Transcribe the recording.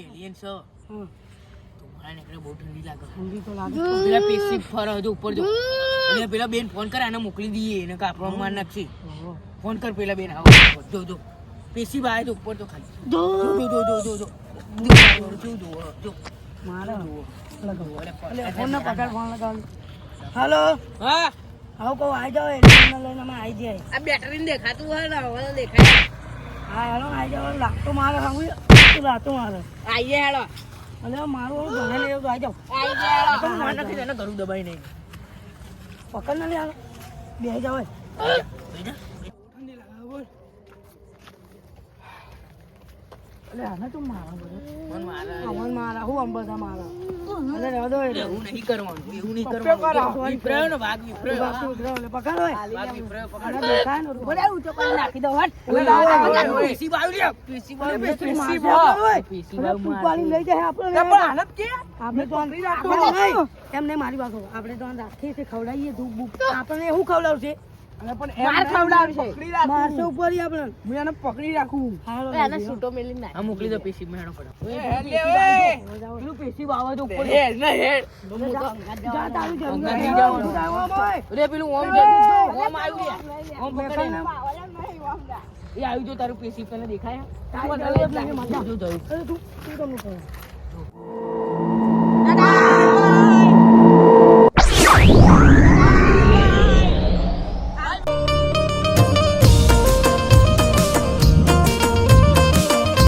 Alien છે? હમ. તો મારા નીકળે બહુ ઠંડી લાગે. ઠંડી તો લાગે. પેલા પેસી ફર હજુ ઉપર જો. અને પેલા બેન ફોન કરે આને મોકલી દઈએ એને કાપડો માર નાખશે. ફોન કર પેલા બેન આવો. જો જો. પેસી બાય તો ઉપર તો ખાલી. જો. જો જો જો જો જો. જો જો જો મારે. ફોન ના પકડ ફોન લગાવ. હાલો. હા? આવો કહો આવી જાઓ એટલે લઈને અમે આવી જાય આ બેટરી દેખાતું હોય ને હવે દેખાય. હા હેલો આવી જાઓ લાગતો મારે સાંભળી તું લાગતો મારે. આઈએ હેડો અલે મારું ઘરે લઈ આવી જાઓ આઈએ હેડો તો નથી એને ઘરું દબાઈ નહીં. પકડ ના લે બે જાવ એ. આને તો રાખીએ છીએ ખવડાવીએ ધૂપ બૂપ. આપણે શું ખવડાવશે મોકલી દો પેશી મેળો પેલું ઓમ ઓમ આવ્યું આવી જો તારું પેશી પેલા દેખાયા?